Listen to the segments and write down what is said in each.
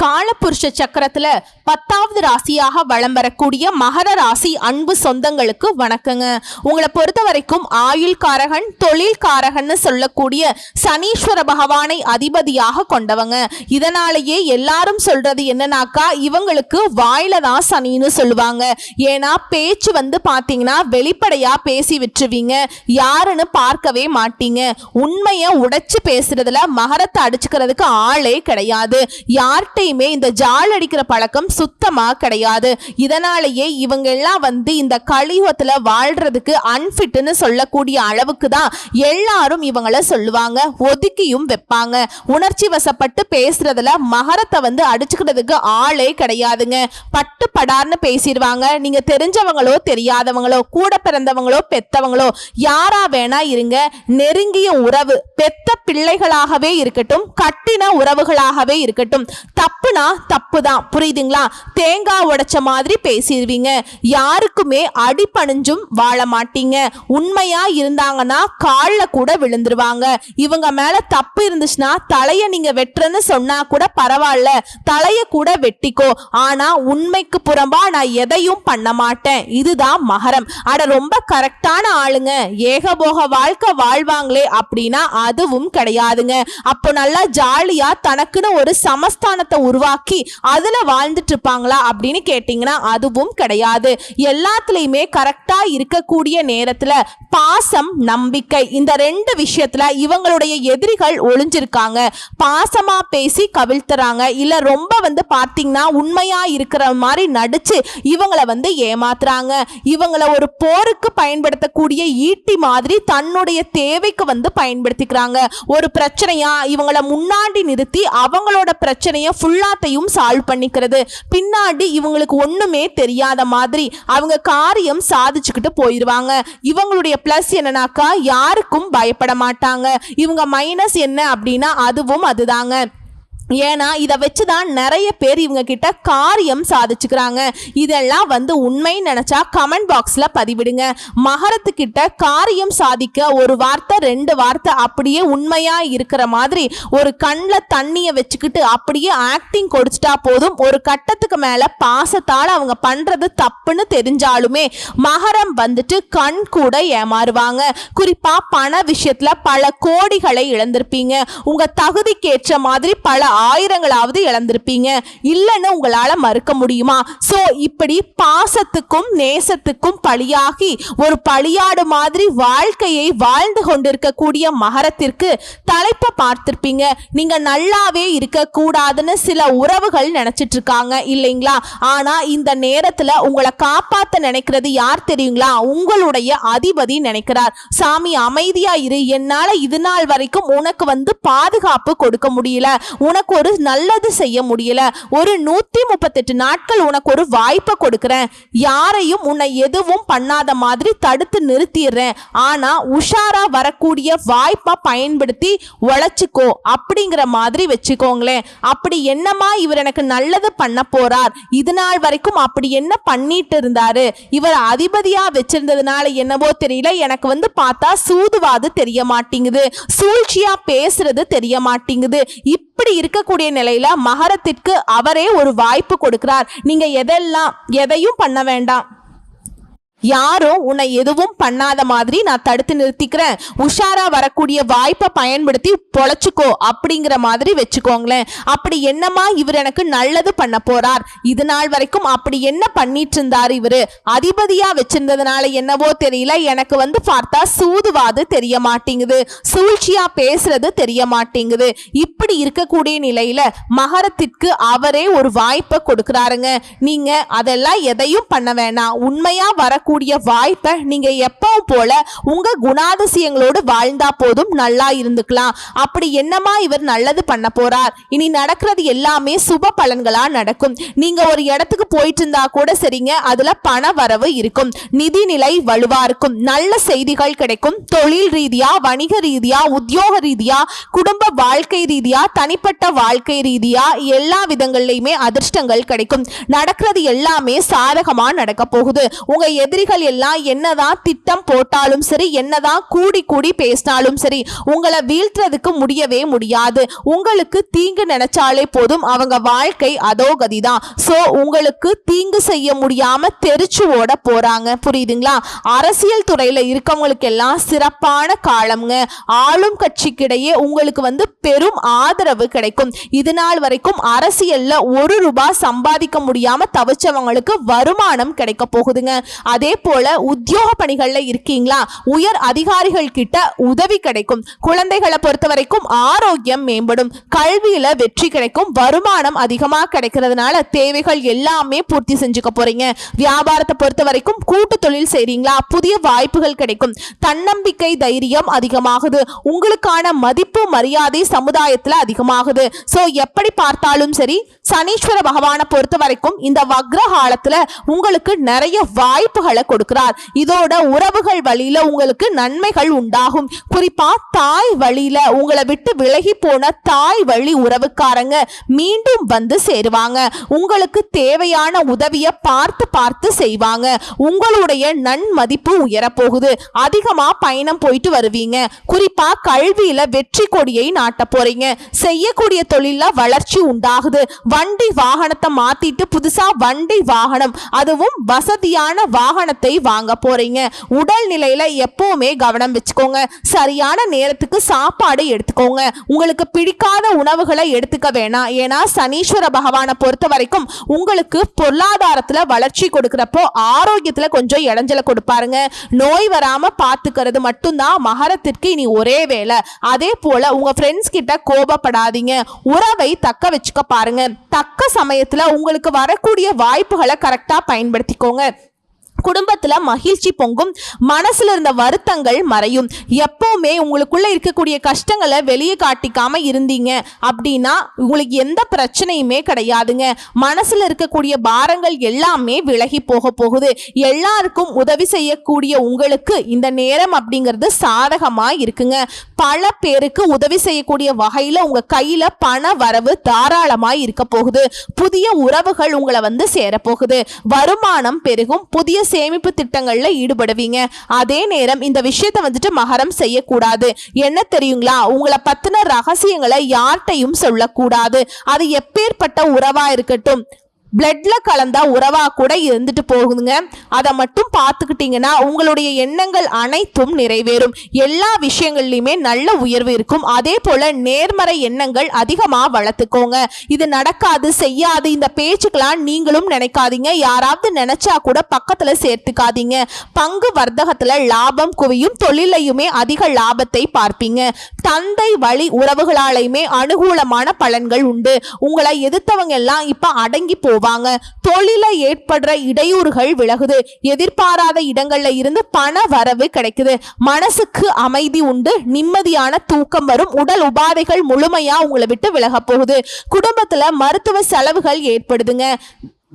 காலபுருஷ சக்கரத்துல பத்தாவது ராசியாக வலம் வரக்கூடிய மகர ராசி அன்பு சொந்தங்களுக்கு வணக்கங்க. உங்களை பொறுத்த வரைக்கும் ஆயுள் காரகன் தொழில் காரகன்னு சொல்லக்கூடிய சனீஸ்வர பகவானை அதிபதியாக கொண்டவங்க. இதனாலேயே எல்லாரும் சொல்றது என்னன்னாக்கா இவங்களுக்கு வாயில தான் சனின்னு சொல்லுவாங்க. ஏன்னா பேச்சு வந்து பாத்தீங்கன்னா வெளிப்படையா பேசி விட்டுருவீங்க. யாருன்னு பார்க்கவே மாட்டீங்க. உண்மையை உடைச்சு பேசுறதுல மகரத்தை அடிச்சுக்கிறதுக்கு ஆளே கிடையாது. யார்கிட்டையுமே இந்த ஜால் அடிக்கிற பழக்கம் சுத்தமாக கிடையாது. இதனாலேயே இவங்க எல்லாம் வந்து இந்த கலியுகத்தில் வாழ்றதுக்கு அன்ஃபிட்னு சொல்லக்கூடிய அளவுக்கு தான் எல்லாரும் இவங்கள சொல்லுவாங்க ஒதுக்கியும் வைப்பாங்க. உணர்ச்சி வசப்பட்டு பேசுறதுல மகரத்தை வந்து அடிச்சுக்கிறதுக்கு ஆளே கிடையாதுங்க. பட்டு படார்னு பேசிடுவாங்க. நீங்க தெரிஞ்சவங்களோ தெரியாதவங்களோ கூட பிறந்தவங்களோ பெத்தவங்களோ யாரா வேணா இருங்க. நெருங்கிய உறவு பெத்த பிள்ளைகளாகவே இருக்கட்டும் கட்டின உறவுகளாகவே இருக்கட்டும் தப்புனா தப்பு தான் புரியுதுங்களா? தேங்காய் உடைச்ச மாதிரி பேசிடுவீங்க. யாருக்குமே அடிபணிஞ்சும் வாழ மாட்டீங்க. உண்மையா இருந்தாங்கன்னா காலில் கூட விழுந்துருவாங்க. இவங்க மேல தப்பு இருந்துச்சுன்னா தலைய நீங்க வெட்டுறேன்னு சொன்னா கூட பரவாயில்ல. தலைய கூட வெட்டிக்கோ. ஆனா உண்மைக்கு புறம்பா நான் எதையும் பண்ண மாட்டேன். இதுதான் மகரம். அட ரொம்ப கரெக்டான ஆளுங்க. ஏகபோக வாழ்க்கை வாழ்வாங்களே அப்படின்னா அதுவும் கிடையாதுங்க. அப்போ நல்லா ஜாலியா தனக்குன்னு ஒரு சமஸ்தான சமஸ்தானத்தை உருவாக்கி அதில் வாழ்ந்துட்டு இருப்பாங்களா அப்படின்னு கேட்டிங்கன்னா அதுவும் கிடையாது. எல்லாத்துலேயுமே கரெக்டாக இருக்கக்கூடிய நேரத்தில் பாசம் நம்பிக்கை இந்த ரெண்டு விஷயத்தில் இவங்களுடைய எதிரிகள் ஒளிஞ்சிருக்காங்க. பாசமாக பேசி கவிழ்த்துறாங்க. இல்லை ரொம்ப வந்து பார்த்திங்கன்னா உண்மையாக இருக்கிற மாதிரி நடித்து இவங்கள வந்து ஏமாத்துறாங்க. இவங்கள ஒரு போருக்கு பயன்படுத்தக்கூடிய ஈட்டி மாதிரி தன்னுடைய தேவைக்கு வந்து பயன்படுத்திக்கிறாங்க. ஒரு பிரச்சனையா இவங்கள முன்னாடி நிறுத்தி அவங்களோட பிரச்சனையை ஃபுல்லாத்தையும் சால்வ் பண்ணிக்கிறது. பின்னாடி இவங்களுக்கு ஒண்ணுமே தெரியாத மாதிரி அவங்க காரியம் சாதிச்சுக்கிட்டு போயிடுவாங்க இவங்களுடைய ப்ளஸ் என்னன்னாக்கா யாருக்கும் பயப்பட மாட்டாங்க. இவங்க மைனஸ் என்ன அப்படின்னா அதுவும் அதுதாங்க. ஏன்னா இதை வச்சு தான் நிறைய பேர் இவங்க கிட்ட காரியம் சாதிச்சுக்கிறாங்க. இதெல்லாம் வந்து உண்மை நினைச்சா கமெண்ட் பாக்ஸ்ல பதிவிடுங்க. மகரத்துக்கிட்ட காரியம் சாதிக்க ஒரு வார்த்தை ரெண்டு வார்த்தை அப்படியே உண்மையா இருக்கிற மாதிரி ஒரு கண்ணில் தண்ணியை வச்சுக்கிட்டு அப்படியே ஆக்டிங் கொடுத்துட்டா போதும். ஒரு கட்டத்துக்கு மேல பாசத்தால் அவங்க பண்றது தப்புன்னு தெரிஞ்சாலுமே மகரம் வந்துட்டு கண் கூட ஏமாறுவாங்க. குறிப்பா பண விஷயத்துல பல கோடிகளை இழந்திருப்பீங்க. உங்க தகுதிக்கேற்ற மாதிரி பல ஆயிரங்களாவது இழந்திருப்பீங்க. இல்லைன்னு உங்களால் மறுக்க முடியுமா? ஸோ இப்படி பாசத்துக்கும் நேசத்துக்கும் பலியாகி ஒரு பழியாடு மாதிரி வாழ்க்கையை வாழ்ந்து கொண்டிருக்கக்கூடிய மகரத்திற்கு தலைப்பை பார்த்திருப்பீங்க. நீங்க நல்லாவே இருக்கக்கூடாதுன்னு சில உறவுகள் நினைச்சிட்டு இருக்காங்க இல்லைங்களா? ஆனா இந்த நேரத்துல உங்களை காப்பாத்த நினைக்கிறது யார் தெரியுங்களா? உங்களுடைய அதிபதி நினைக்கிறார். சாமி அமைதியா இரு. என்னால இது நாள் வரைக்கும் உனக்கு வந்து பாதுகாப்பு கொடுக்க முடியல. உனக்கு ஒரு நல்லது செய்ய முடியல. ஒரு நூத்தி முப்பத்தெட்டு நாட்கள் உனக்கு ஒரு வாய்ப்பை கொடுக்குறேன். யாரையும் உன்னை எதுவும் பண்ணாத மாதிரி தடுத்து நிறுத்திடுறேன். ஆனா உஷாரா வரக்கூடிய வாய்ப்பை பயன்படுத்தி உழைச்சிக்கோ. அப்படிங்கிற மாதிரி வச்சுக்கோங்களேன். அப்படி என்னமா இவர் எனக்கு நல்லது பண்ண போறார்? இது நாள் வரைக்கும் அப்படி என்ன பண்ணிட்டு இருந்தாரு? இவர் அதிபதியா வச்சிருந்ததுனால என்னவோ தெரியல. எனக்கு வந்து பார்த்தா சூதுவாது தெரிய மாட்டேங்குது. சூழ்ச்சியா பேசுறது தெரிய மாட்டேங்குது. இப்படி இருக்கக்கூடிய நிலையில மகரத்திற்கு அவரே ஒரு வாய்ப்பு கொடுக்கிறார். நீங்க எதெல்லாம் எதையும் பண்ண வேண்டாம். யாரும் உன்னை எதுவும் பண்ணாத மாதிரி நான் தடுத்து நிறுத்திக்கிறேன். உஷாரா வரக்கூடிய வாய்ப்பை பயன்படுத்தி பொழைச்சிக்கோ அப்படிங்கிற மாதிரி வச்சுக்கோங்களேன். அப்படி என்னமா இவர் எனக்கு நல்லது பண்ண போறார்? இது நாள் வரைக்கும் அப்படி என்ன பண்ணிட்டு இருந்தார் இவரு? அதிபதியா வச்சிருந்ததுனால என்னவோ தெரியல. எனக்கு வந்து பார்த்தா சூதுவாது தெரிய மாட்டேங்குது சூழ்ச்சியா பேசுறது தெரிய மாட்டேங்குது இப்படி இருக்கக்கூடிய நிலையில மகரத்திற்கு அவரே ஒரு வாய்ப்பை கொடுக்குறாருங்க. நீங்க அதெல்லாம் எதையும் பண்ண வேணாம். உண்மையா வர வரக்கூடிய வாய்ப்பை நீங்க எப்பவும் போல உங்க குணாதிசயங்களோடு வாழ்ந்தா போதும் நல்லா இருந்துக்கலாம். அப்படி என்னமா இவர் நல்லது பண்ண போறார்? இனி நடக்கிறது எல்லாமே சுப பலன்களா நடக்கும். நீங்க ஒரு இடத்துக்கு போயிட்டு இருந்தா கூட சரிங்க அதுல பண வரவு இருக்கும். நிதிநிலை வலுவா இருக்கும். நல்ல செய்திகள் கிடைக்கும். தொழில் ரீதியா வணிக ரீதியா உத்தியோக ரீதியா குடும்ப வாழ்க்கை ரீதியா தனிப்பட்ட வாழ்க்கை ரீதியா எல்லா விதங்கள்லயுமே அதிர்ஷ்டங்கள் கிடைக்கும். நடக்கிறது எல்லாமே சாதகமா நடக்க போகுது. உங்க எதிர் எதிரிகள் எல்லாம் என்னதான் திட்டம் போட்டாலும் சரி என்னதான் கூடி கூடி பேசினாலும் சரி உங்களை வீழ்த்துறதுக்கு முடியவே முடியாது. உங்களுக்கு தீங்கு நினைச்சாலே போதும் அவங்க வாழ்க்கை அதோ கதிதான் சோ உங்களுக்கு தீங்கு செய்ய முடியாம தெரிச்சு ஓட போறாங்க. புரியுதுங்களா? அரசியல் துறையில இருக்கவங்களுக்கு எல்லாம் சிறப்பான காலம்ங்க. ஆளும் கட்சிக்கிடையே உங்களுக்கு வந்து பெரும் ஆதரவு கிடைக்கும். இது நாள் வரைக்கும் அரசியல்ல ஒரு ரூபாய் சம்பாதிக்க முடியாம தவிச்சவங்களுக்கு வருமானம் கிடைக்க போகுதுங்க. அதே போல உத்தியோக பணிகள்ல இருக்கீங்களா? உயர் அதிகாரிகள் கிட்ட உதவி கிடைக்கும். குழந்தைகளை பொறுத்த வரைக்கும் ஆரோக்கியம் மேம்படும். கல்வியில வெற்றி கிடைக்கும். வருமானம் அதிகமா கிடைக்கிறதுனால தேவைகள் எல்லாமே பூர்த்தி செஞ்சுக்க போறீங்க. வியாபாரத்தை பொறுத்த வரைக்கும் கூட்டு தொழில் செய்றீங்களா? புதிய வாய்ப்புகள் கிடைக்கும். தன்னம்பிக்கை தைரியம் அதிகமாகுது. உங்களுக்கான மதிப்பு மரியாதை சமுதாயத்துல அதிகமாகுது. சோ எப்படி பார்த்தாலும் சரி சனீஸ்வர பகவானை பொறுத்த வரைக்கும் இந்த வக்ர காலத்துல உங்களுக்கு நிறைய வாய்ப்புகளை கொடுக்கிறார். இதோட உறவுகள் வழியில உங்களுக்கு நன்மைகள் உண்டாகும். குறிப்பா தாய் வழியில உங்களை விட்டு விலகி போன தாய் வழி உறவுக்காரங்க மீண்டும் வந்து சேருவாங்க. உங்களுக்கு தேவையான உதவியை பார்த்து பார்த்து செய்வாங்க. உங்களுடைய நன்மதிப்பு உயரப்போகுது. அதிகமா பயணம் போயிட்டு வருவீங்க. குறிப்பா கல்வியில வெற்றி கொடியை நாட்ட போறீங்க. செய்யக்கூடிய தொழில வளர்ச்சி உண்டாகுது. வண்டி வாகனத்தை மாத்திட்டு புதுசா வண்டி வாகனம். அதுவும் வசதியான வாகனத்தை வாங்க போறீங்க. உடல் நிலையில எப்பவுமே கவனம் வச்சுக்கோங்க. சரியான நேரத்துக்கு சாப்பாடு எடுத்துக்கோங்க. உங்களுக்கு பிடிக்காத உணவுகளை எடுத்துக்க வேணாம். ஏன்னா சனீஸ்வர பகவானை பொறுத்த வரைக்கும் உங்களுக்கு பொருளாதாரத்துல வளர்ச்சி கொடுக்குறப்போ ஆரோக்கியத்துல கொஞ்சம் இடைஞ்சல கொடுப்பாருங்க. நோய் வராம பாத்துக்கிறது மட்டும்தான் மகரத்திற்கு இனி ஒரே வேலை. அதே போல உங்க ஃப்ரெண்ட்ஸ் கிட்ட கோபப்படாதீங்க. உறவை தக்க வச்சுக்க பாருங்க. தக்க சமயத்துல உங்களுக்கு வரக்கூடிய வாய்ப்புகளை கரெக்டா பயன்படுத்திக்கோங்க. குடும்பத்துல மகிழ்ச்சி பொங்கும். மனசுல இருந்த வருத்தங்கள் மறையும். எப்பவுமே உங்களுக்குள்ள இருக்கக்கூடிய கஷ்டங்களை வெளியே காட்டிக்காம இருந்தீங்க அப்படின்னா உங்களுக்கு எந்த பிரச்சனையுமே கிடையாதுங்க. மனசுல இருக்கக்கூடிய பாரங்கள் எல்லாமே விலகி போக போகுது. எல்லாருக்கும் உதவி செய்யக்கூடிய உங்களுக்கு இந்த நேரம் அப்படிங்கிறது சாதகமா இருக்குங்க. பல பேருக்கு உதவி செய்யக்கூடிய வகையில உங்க கையில பண வரவு தாராளமா இருக்க போகுது. புதிய உறவுகள் உங்களை வந்து சேரப்போகுது. வருமானம் பெருகும். புதிய சேமிப்பு திட்டங்கள்ல ஈடுபடுவீங்க. அதே நேரம் இந்த விஷயத்தை வந்துட்டு மகரம் செய்யக்கூடாது. என்ன தெரியுங்களா? உங்களை பத்தின ரகசியங்களை யார்கிட்டையும் சொல்லக்கூடாது. அது எப்பேற்பட்ட உறவா இருக்கட்டும். பிளட்ல கலந்தா உறவா கூட இருந்துட்டு போகுதுங்க. அதை மட்டும் பார்த்துக்கிட்டீங்கன்னா உங்களுடைய எண்ணங்கள் அனைத்தும் நிறைவேறும். எல்லா விஷயங்கள்லையுமே நல்ல உயர்வு இருக்கும். அதே போல நேர்மறை எண்ணங்கள் அதிகமா வளர்த்துக்கோங்க. இது நடக்காது செய்யாது இந்த பேச்சுக்கெல்லாம் நீங்களும் நினைக்காதீங்க. யாராவது நினைச்சா கூட பக்கத்துல சேர்த்துக்காதீங்க. பங்கு வர்த்தகத்துல லாபம் குவியும் தொழிலையுமே அதிக லாபத்தை பார்ப்பீங்க. தந்தை வழி உறவுகளாலையுமே அனுகூலமான பலன்கள் உண்டு. உங்களை எதிர்த்தவங்க எல்லாம் இப்ப அடங்கி போவாங்க. தொழில ஏற்படுற இடையூறுகள் விலகுது. எதிர்பாராத இடங்கள்ல இருந்து பண வரவு கிடைக்குது. மனசுக்கு அமைதி உண்டு. நிம்மதியான தூக்கம் வரும். உடல் உபாதைகள் முழுமையா உங்களை விட்டு விலக போகுது. குடும்பத்துல மருத்துவ செலவுகள் ஏற்படுதுங்க.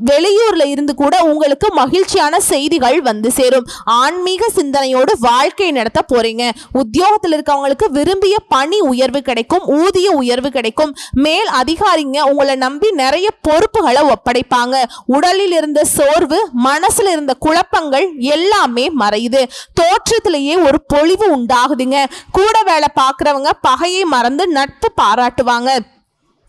வெளியூர்ல இருந்து கூட உங்களுக்கு மகிழ்ச்சியான செய்திகள் வந்து சேரும். ஆன்மீக சிந்தனையோடு வாழ்க்கை நடத்த போறீங்க. உத்தியோகத்தில் இருக்கவங்களுக்கு விரும்பிய பணி உயர்வு கிடைக்கும் ஊதிய உயர்வு கிடைக்கும். மேல் அதிகாரிங்க உங்களை நம்பி நிறைய பொறுப்புகளை ஒப்படைப்பாங்க. உடலில் இருந்த சோர்வு மனசுல இருந்த குழப்பங்கள் எல்லாமே மறையுது. தோற்றத்திலேயே ஒரு பொழிவு உண்டாகுதுங்க. கூட வேலை பார்க்குறவங்க பகையை மறந்து நட்பு பாராட்டுவாங்க.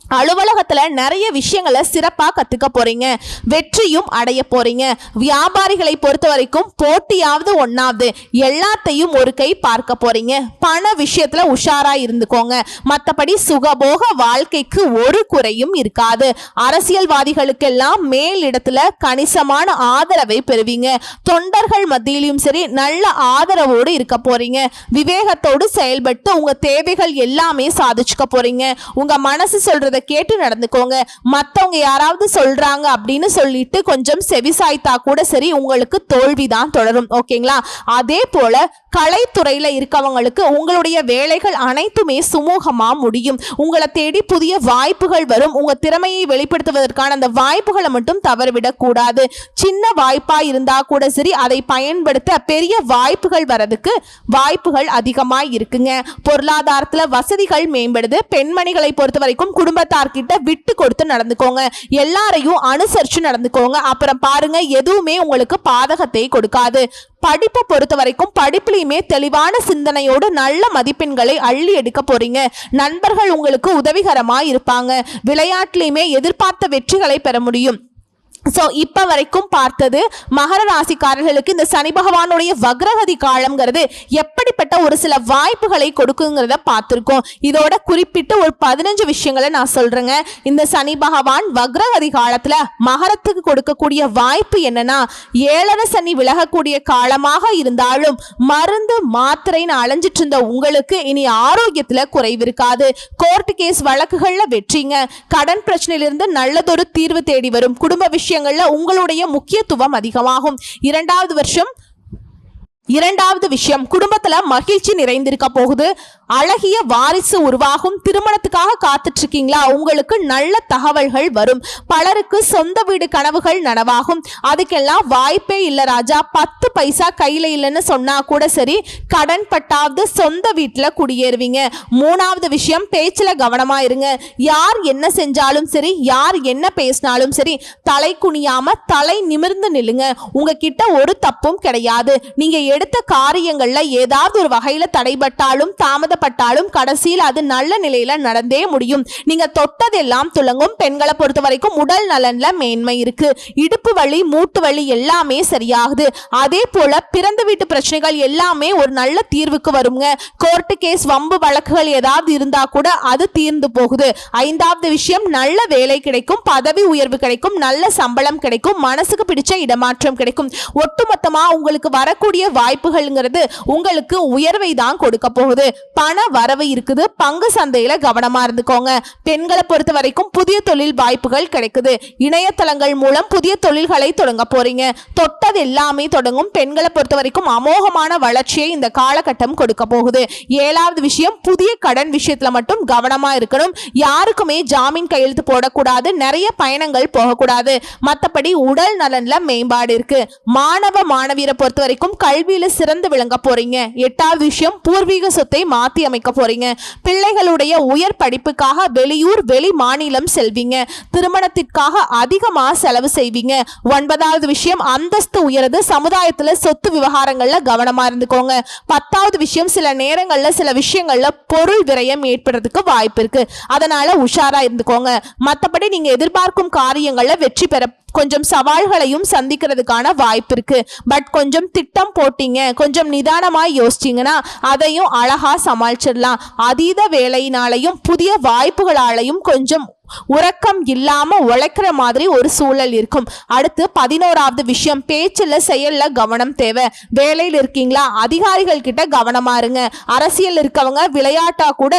அலுவலகத்தில் நிறைய விஷயங்களை சிறப்பாக கற்றுக்க போகிறீங்க வெற்றியும் அடைய போகிறீங்க வியாபாரிகளை பொறுத்த வரைக்கும் போட்டியாவது ஒன்றாவது எல்லாத்தையும் ஒரு கை பார்க்க போகிறீங்க பண விஷயத்தில் உஷாராக இருந்துக்கோங்க. மற்றபடி சுகபோக வாழ்க்கைக்கு ஒரு குறையும் இருக்காது. அரசியல்வாதிகளுக்கெல்லாம் மேலிடத்தில் கணிசமான ஆதரவை பெறுவீங்க. தொண்டர்கள் மத்தியிலும் சரி நல்ல ஆதரவோடு இருக்க போகிறீங்க விவேகத்தோடு செயல்பட்டு உங்கள் தேவைகள் எல்லாமே சாதிச்சுக்க போகிறீங்க உங்கள் மனசு சொல்கிறது சொல்றத கேட்டு நடந்துக்கோங்க. மத்தவங்க யாராவது சொல்றாங்க அப்படின்னு சொல்லிட்டு கொஞ்சம் செவிசாய்த்தா கூட சரி உங்களுக்கு தோல்விதான் தொடரும். ஓகேங்களா? அதே போல கலைத்துறையில இருக்கவங்களுக்கு உங்களுடைய வேலைகள் அனைத்துமே சுமூகமா முடியும். உங்களை தேடி புதிய வாய்ப்புகள் வரும். உங்க திறமையை வெளிப்படுத்துவதற்கான அந்த வாய்ப்புகளை மட்டும் தவறவிடக் கூடாது. சின்ன வாய்ப்பா இருந்தா கூட சரி அதை பயன்படுத்த பெரிய வாய்ப்புகள் வரதுக்கு வாய்ப்புகள் அதிகமா இருக்குங்க. பொருளாதாரத்துல வசதிகள் மேம்படுது. பெண்மணிகளை பொறுத்த வரைக்கும் குடும்ப குடும்பத்தார்கிட்ட விட்டு கொடுத்து நடந்துக்கோங்க. எல்லாரையும் அனுசரிச்சு நடந்துக்கோங்க. அப்புறம் பாருங்க எதுவுமே உங்களுக்கு பாதகத்தை கொடுக்காது. படிப்பை பொறுத்த வரைக்கும் படிப்புலையுமே தெளிவான சிந்தனையோடு நல்ல மதிப்பெண்களை அள்ளி எடுக்க போறீங்க. நண்பர்கள் உங்களுக்கு உதவிகரமாக இருப்பாங்க. விளையாட்டுலையுமே எதிர்பார்த்த வெற்றிகளை பெற முடியும். ஸோ இப்போ வரைக்கும் பார்த்தது மகர ராசிக்காரர்களுக்கு இந்த சனி பகவானுடைய வக்ரகதி காலம்ங்கிறது எப்படிப்பட்ட ஒரு சில வாய்ப்புகளை கொடுக்குங்கிறத பார்த்துருக்கோம். இதோட குறிப்பிட்டு ஒரு பதினஞ்சு விஷயங்களை நான் சொல்கிறேங்க இந்த சனி பகவான் வக்ரகதி காலத்தில் மகரத்துக்கு கொடுக்கக்கூடிய வாய்ப்பு என்னன்னா ஏழரை சனி விலகக்கூடிய காலமாக இருந்தாலும் மருந்து மாத்திரைன்னு அலைஞ்சிட்டு இருந்த உங்களுக்கு இனி ஆரோக்கியத்தில் குறைவு இருக்காது கோர்ட் கேஸ் வழக்குகளில் வெற்றிங்க. கடன் பிரச்சனையிலிருந்து நல்லதொரு தீர்வு தேடி வரும். குடும்ப விஷயம் விஷயங்கள்ல உங்களுடைய முக்கியத்துவம் அதிகமாகும். இரண்டாவது வருஷம் இரண்டாவது விஷயம் குடும்பத்துல மகிழ்ச்சி நிறைந்திருக்க போகுது. அழகிய வாரிசு உருவாகும். திருமணத்துக்காக காத்துட்டு இருக்கீங்களா உங்களுக்கு நல்ல தகவல்கள் வரும். பலருக்கு சொந்த வீடு கனவுகள் நனவாகும். அதுக்கெல்லாம் வாய்ப்பே இல்ல ராஜா. பத்து பைசா கையில இல்லைன்னு சொன்னா கூட சரி கடன் பட்டாவது சொந்த வீட்டுல குடியேறுவீங்க. மூணாவது விஷயம் பேச்சுல கவனமா இருங்க. யார் என்ன செஞ்சாலும் சரி யார் என்ன பேசினாலும் சரி தலை குனியாம தலை நிமிர்ந்து நில்லுங்க. உங்ககிட்ட ஒரு தப்பும் கிடையாது. நீங்க எடுத்த காரியங்கள்ல ஏதாவது ஒரு வகையில தடைபட்டாலும் தாமதப்பட்டாலும் கடைசியில் அது நல்ல நிலையில நடந்தே முடியும். நீங்க தொட்டதெல்லாம் துலங்கும் பெண்களை பொறுத்த வரைக்கும் உடல் நலன்ல மேன்மை இருக்கு. இடுப்பு வலி மூட்டு வலி எல்லாமே சரியாகுது. அதே போல பிறந்த வீட்டு பிரச்சனைகள் எல்லாமே ஒரு நல்ல தீர்வுக்கு வருங்க. கோர்ட்டு கேஸ் வம்பு வழக்குகள் ஏதாவது இருந்தா கூட அது தீர்ந்து போகுது. ஐந்தாவது விஷயம் நல்ல வேலை கிடைக்கும் பதவி உயர்வு கிடைக்கும் நல்ல சம்பளம் கிடைக்கும் மனசுக்கு பிடிச்ச இடமாற்றம் கிடைக்கும். ஒட்டுமொத்தமா உங்களுக்கு வரக்கூடிய வாய்ப்புகள்ங்கிறது உங்களுக்கு உயர்வை தான் கொடுக்க போகுது. பண வரவு இருக்குது. பங்கு சந்தையில கவனமா இருந்துக்கோங்க. பெண்களை பொறுத்த வரைக்கும் புதிய தொழில் வாய்ப்புகள் கிடைக்குது. இணையதளங்கள் மூலம் புதிய தொழில்களை தொடங்க போறீங்க. தொட்டது எல்லாமே தொடங்கும். பெண்களை பொறுத்த வரைக்கும் அமோகமான வளர்ச்சியை இந்த காலகட்டம் கொடுக்க போகுது. ஏழாவது விஷயம் புதிய கடன் விஷயத்துல மட்டும் கவனமா இருக்கணும். யாருக்குமே ஜாமீன் கையெழுத்து போடக்கூடாது. நிறைய பயணங்கள் போகக்கூடாது. மற்றபடி உடல் நலன்ல மேம்பாடு இருக்கு. மாணவ மாணவியரை பொறுத்த வரைக்கும் கல்வி கல்வியில சிறந்து விளங்க போறீங்க. எட்டாவது விஷயம் பூர்வீக சொத்தை மாத்தி அமைக்க போறீங்க. பிள்ளைகளுடைய உயர் படிப்புக்காக வெளியூர் வெளி மாநிலம் செல்வீங்க. திருமணத்திற்காக அதிகமா செலவு செய்வீங்க. ஒன்பதாவது விஷயம் அந்தஸ்து உயரது. சமுதாயத்துல சொத்து விவகாரங்கள்ல கவனமா இருந்துக்கோங்க. பத்தாவது விஷயம் சில நேரங்கள்ல சில விஷயங்கள்ல பொருள் விரயம் ஏற்படுறதுக்கு வாய்ப்பு இருக்கு. அதனால உஷாரா இருந்துக்கோங்க. மத்தபடி நீங்க எதிர்பார்க்கும் காரியங்கள்ல வெற்றி பெற கொஞ்சம் சவால்களையும் சந்திக்கிறதுக்கான வாய்ப்பு இருக்கு பட் கொஞ்சம் திட்டம் போட்டீங்க கொஞ்சம் நிதானமாய் யோசிச்சிங்கன்னா அதையும் அழகா சமாளிச்சிடலாம். அதீத வேலையினாலையும் புதிய வாய்ப்புகளாலையும் கொஞ்சம் உறக்கம் இல்லாம உழைக்கிற மாதிரி ஒரு சூழல் இருக்கும். அடுத்து பதினோராவது விஷயம் பேச்சில் செயல்ல கவனம் தேவை. வேலையில் இருக்கீங்களா? அதிகாரிகள் கிட்ட கவனமா இருங்க. அரசியல் இருக்கவங்க விளையாட்டா கூட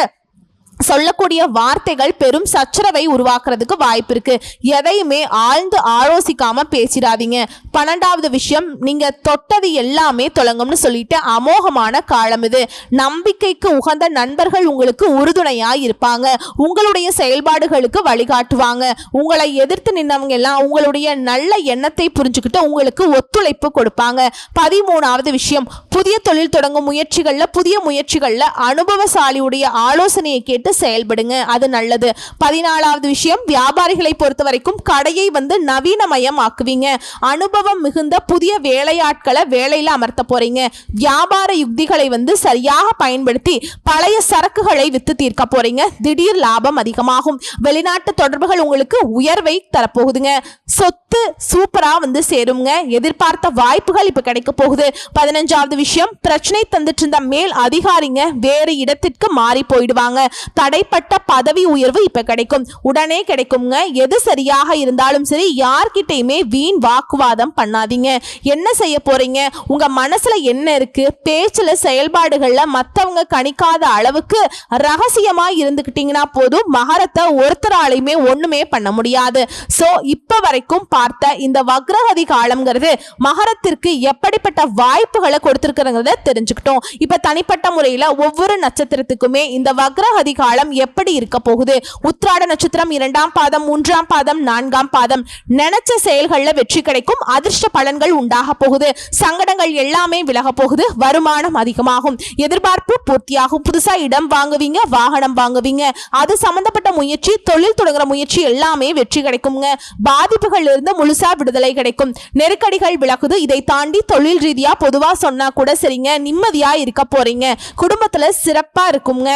சொல்லக்கூடிய வார்த்தைகள் பெரும் சச்சரவை உருவாக்குறதுக்கு வாய்ப்பு இருக்கு எதையுமே ஆழ்ந்து ஆலோசிக்காம பேசிடாதீங்க. பன்னெண்டாவது விஷயம் நீங்க தொட்டது எல்லாமே தொடங்கும்னு சொல்லிட்டு அமோகமான காலம் இது. நம்பிக்கைக்கு உகந்த நண்பர்கள் உங்களுக்கு உறுதுணையா இருப்பாங்க. உங்களுடைய செயல்பாடுகளுக்கு வழிகாட்டுவாங்க. உங்களை எதிர்த்து நின்னவங்க எல்லாம் உங்களுடைய நல்ல எண்ணத்தை புரிஞ்சுக்கிட்டு உங்களுக்கு ஒத்துழைப்பு கொடுப்பாங்க. பதிமூணாவது விஷயம் புதிய தொழில் தொடங்கும் முயற்சிகள்ல புதிய முயற்சிகள்ல அனுபவசாலியுடைய ஆலோசனையை கேட்டு செயல்படுங்க. அது நல்லது. பதினாலாவது விஷயம் வியாபாரிகளை பொறுத்த வரைக்கும் கடையை வந்து நவீனமயம் ஆக்குவீங்க அனுபவம் மிகுந்த புதிய வேலையாட்களை வேலையில் அமர்த்த போறீங்க. வியாபார யுக்திகளை வந்து சரியாக பயன்படுத்தி பழைய சரக்குகளை வித்து தீர்க்க போறீங்க. திடீர் லாபம் அதிகமாகும். வெளிநாட்டு தொடர்புகள் உங்களுக்கு உயர்வை தரப்போகுதுங்க. சொத்து சூப்பரா வந்து சேருங்க எதிர்பார்த்த வாய்ப்புகள் இப்ப கிடைக்க போகுது. பதினஞ்சாவது விஷயம் பிரச்சனை தந்துட்டு இருந்த மேல் அதிகாரிங்க வேறு இடத்திற்கு மாறி போயிடுவாங்க. தடைப்பட்ட பதவி உயர்வு இப்ப கிடைக்கும். உடனே கிடைக்குங்க எது சரியாக இருந்தாலும் சரி யார்கிட்டயுமே வீண் வாக்குவாதம் பண்ணாதீங்க. என்ன செய்ய போறீங்க? உங்க மனசுல என்ன இருக்கு? பேச்சுல செயல்பாடுகள்ல மத்தவங்க கணிக்காத அளவுக்கு ரகசியமா இருந்துகிட்டீங்கன்னா போதும். மகரத்தை ஒருத்தராலையுமே ஒண்ணுமே பண்ண முடியாது. சோ இப்ப வரைக்கும் பார்த்த இந்த வக்ரகதி காலம்ங்கிறது மகரத்திற்கு எப்படிப்பட்ட வாய்ப்புகளை கொடுத்திருக்கிறத தெரிஞ்சுக்கிட்டோம். இப்ப தனிப்பட்ட முறையில ஒவ்வொரு நட்சத்திரத்துக்குமே இந்த வக்ரகதி காலம் எப்படி இருக்க போகுது? உத்ராட நட்சத்திரம் இரண்டாம் பாதம் மூன்றாம் பாதம் நான்காம் பாதம். நினைச்ச செயல்கள்ல வெற்றி கிடைக்கும் அதிர்ஷ்ட பலன்கள் உண்டாக போகுது. சங்கடங்கள் எல்லாமே விலக போகுது வருமானம் அதிகமாகும். எதிர்பார்ப்பு பூர்த்தியாகும். புதுசா இடம் வாங்குவீங்க வாகனம் வாங்குவீங்க. அது சம்பந்தப்பட்ட முயற்சி தொழில் தொடங்குற முயற்சி எல்லாமே வெற்றி கிடைக்குங்க. பாதிப்புகள் இருந்து முழுசா விடுதலை கிடைக்கும். நெருக்கடிகள் விலகுது. இதை தாண்டி தொழில் ரீதியா பொதுவா சொன்னா கூட சரிங்க நிம்மதியா இருக்க போறீங்க. குடும்பத்துல சிறப்பா இருக்குங்க.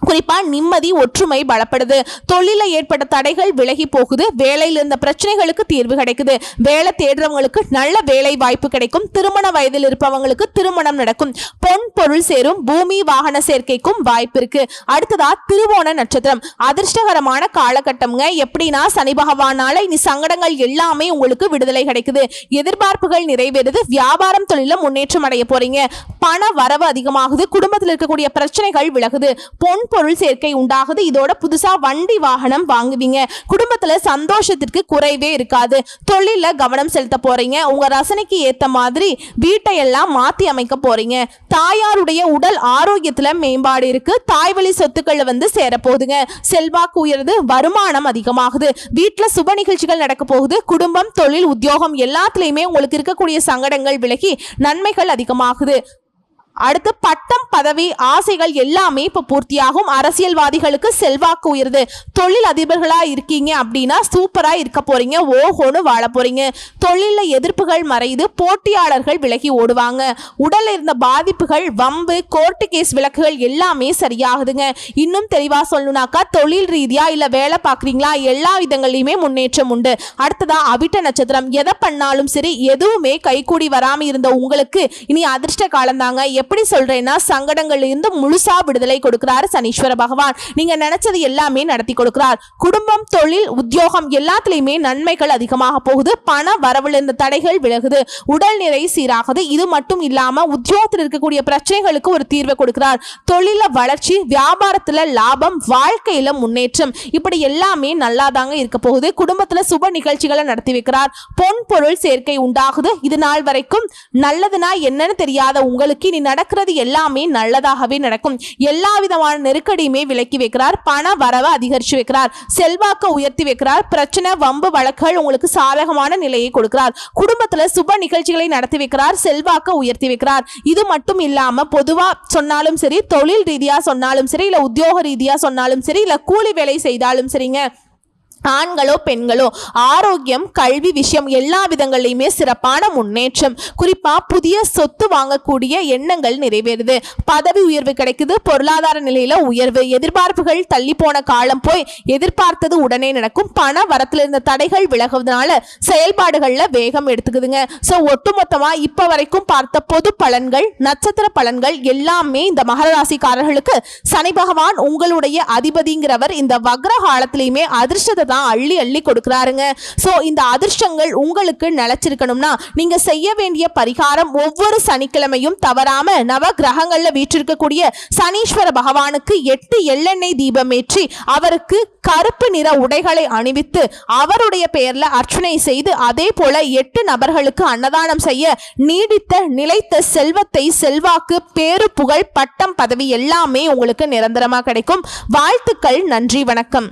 குறிப்பாக நிம்மதி ஒற்றுமை பலப்படுது. தொழிலில் ஏற்பட்ட தடைகள் விலகி போகுது. வேலையில் இருந்த பிரச்சனைகளுக்கு தீர்வு கிடைக்குது. வேலை தேடுறவங்களுக்கு நல்ல வேலை வாய்ப்பு கிடைக்கும். திருமண வயதில் இருப்பவங்களுக்கு திருமணம் நடக்கும். பொன் பொருள் சேரும். பூமி வாகன சேர்க்கைக்கும் வாய்ப்பு இருக்கு. அடுத்ததா திருவோண நட்சத்திரம். அதிர்ஷ்டகரமான காலகட்டம்ங்க. எப்படின்னா சனி பகவானால இனி சங்கடங்கள் எல்லாமே உங்களுக்கு விடுதலை கிடைக்குது. எதிர்பார்ப்புகள் நிறைவேறுது. வியாபாரம் தொழில முன்னேற்றம் அடைய போறீங்க. பண வரவு அதிகமாகுது. குடும்பத்தில் இருக்கக்கூடிய பிரச்சனைகள் விலகுது. பொன் பொருள் சேர்க்கை உண்டாகுது. இதோட புதுசா வண்டி வாகனம் வாங்குவீங்க. குடும்பத்துல சந்தோஷத்திற்கு குறைவே இருக்காது. தொழில கவனம் செலுத்த போறீங்க. உங்க ரசனைக்கு ஏத்த மாதிரி வீட்டை எல்லாம் மாத்தி அமைக்க போறீங்க. தாயாருடைய உடல் ஆரோக்கியத்துல மேம்பாடு இருக்கு. தாய்வழி சொத்துக்கள் வந்து சேர போகுதுங்க. செல்வாக்கு உயருது வருமானம் அதிகமாகுது. வீட்டுல சுப நிகழ்ச்சிகள் நடக்க போகுது. குடும்பம் தொழில் உத்தியோகம் எல்லாத்துலயுமே உங்களுக்கு இருக்கக்கூடிய சங்கடங்கள் விலகி நன்மைகள் அதிகமாகுது. அடுத்து பட்டம் பதவி ஆசைகள் எல்லாமே இப்போ பூர்த்தியாகும். அரசியல்வாதிகளுக்கு செல்வாக்கு உயருது. தொழில் அதிபர்களா இருக்கீங்க அப்படின்னா சூப்பரா இருக்க போறீங்க. ஓஹோன்னு வாழ போறீங்க. தொழில எதிர்ப்புகள் மறையுது. போட்டியாளர்கள் விலகி ஓடுவாங்க. உடல் இருந்த பாதிப்புகள் வம்பு கோர்ட்டு கேஸ் விளக்குகள் எல்லாமே சரியாகுதுங்க. இன்னும் தெளிவா சொல்லணும்னாக்கா தொழில் ரீதியா இல்ல வேலை பார்க்குறீங்களா? எல்லா விதங்களையுமே முன்னேற்றம் உண்டு. அடுத்ததா அவிட்ட நட்சத்திரம். எதை பண்ணாலும் சரி எதுவுமே கைகூடி வராம இருந்த உங்களுக்கு இனி அதிர்ஷ்ட காலம் தாங்க எப்படி சொல்றேன்னா சங்கடங்கள்ல இருந்து முழுசா விடுதலை கொடுக்கிறார் சனீஸ்வர பகவான். நீங்க நினைச்சது எல்லாமே நடத்தி கொடுக்கிறார். குடும்பம் தொழில் உத்தியோகம் எல்லாத்துலயுமே நன்மைகள் அதிகமாக போகுது. பண வரவுல இருந்த தடைகள் விலகுது. உடல் நிறை சீராகுது. இது மட்டும் இல்லாம உத்தியோகத்தில் இருக்கக்கூடிய பிரச்சனைகளுக்கு ஒரு தீர்வை கொடுக்கிறார். தொழில வளர்ச்சி வியாபாரத்துல லாபம் வாழ்க்கையில முன்னேற்றம். இப்படி எல்லாமே நல்லாதாங்க இருக்க போகுது. குடும்பத்துல சுப நிகழ்ச்சிகளை நடத்தி வைக்கிறார். பொன் பொருள் சேர்க்கை உண்டாகுது. இது நாள் வரைக்கும் நல்லதுனா என்னன்னு தெரியாத உங்களுக்கு இனி நடக்கிறது எல்லாமே நல்லதாகவே நடக்கும். எல்லா விதமான நெருக்கடியுமே விலக்கி வைக்கிறார். பண வரவை அதிகரித்து வைக்கிறார். செல்வாக்க உயர்த்தி வைக்கிறார். பிரச்சனை வம்பு வழக்குகள் உங்களுக்கு சாதகமான நிலையை கொடுக்கிறார். குடும்பத்தில் சுப நிகழ்ச்சிகளை நடத்தி வைக்கிறார். செல்வாக்க உயர்த்தி வைக்கிறார். இது மட்டும் இல்லாம பொதுவா சொன்னாலும் சரி தொழில் ரீதியா சொன்னாலும் சரி இல்ல உத்தியோக ரீதியா சொன்னாலும் சரி இல்ல கூலி வேலை செய்தாலும் சரிங்க. ஆண்களோ பெண்களோ ஆரோக்கியம் கல்வி விஷயம் எல்லா விதங்கள்லையுமே சிறப்பான முன்னேற்றம். குறிப்பா புதிய சொத்து வாங்கக்கூடிய எண்ணங்கள் நிறைவேறுது. பதவி உயர்வு கிடைக்குது பொருளாதார நிலையில உயர்வு எதிர்பார்ப்புகள் தள்ளி போன காலம் போய் எதிர்பார்த்தது உடனே நடக்கும். பண வரத்துல இருந்த தடைகள் விலகுவதனால செயல்பாடுகள்ல வேகம் எடுத்துக்குதுங்க. ஸோ ஒட்டுமொத்தமா இப்ப வரைக்கும் பார்த்த பொது பலன்கள் நட்சத்திர பலன்கள் எல்லாமே இந்த மகர ராசிக்காரர்களுக்கு சனி பகவான் உங்களுடைய அதிபதிங்கிறவர் இந்த வக்ர காலத்திலையுமே அதிர்ஷ்டத்தை தான் அள்ளி அள்ளி கொடுக்குறாருங்க. ஸோ இந்த அதிர்ஷ்டங்கள் உங்களுக்கு நிலைச்சிருக்கணும்னா நீங்க செய்ய வேண்டிய பரிகாரம் ஒவ்வொரு சனிக்கிழமையும் தவறாம நவ கிரகங்கள்ல வீற்றிருக்கக்கூடிய சனீஸ்வர பகவானுக்கு எட்டு எள்ளெண்ணெய் தீபம் ஏற்றி அவருக்கு கருப்பு நிற உடைகளை அணிவித்து அவருடைய பெயர்ல அர்ச்சனை செய்து அதே போல எட்டு நபர்களுக்கு அன்னதானம் செய்ய நீடித்த நிலைத்த செல்வத்தை செல்வாக்கு பேரு புகழ் பட்டம் பதவி எல்லாமே உங்களுக்கு நிரந்தரமா கிடைக்கும். வாழ்த்துக்கள் நன்றி வணக்கம்.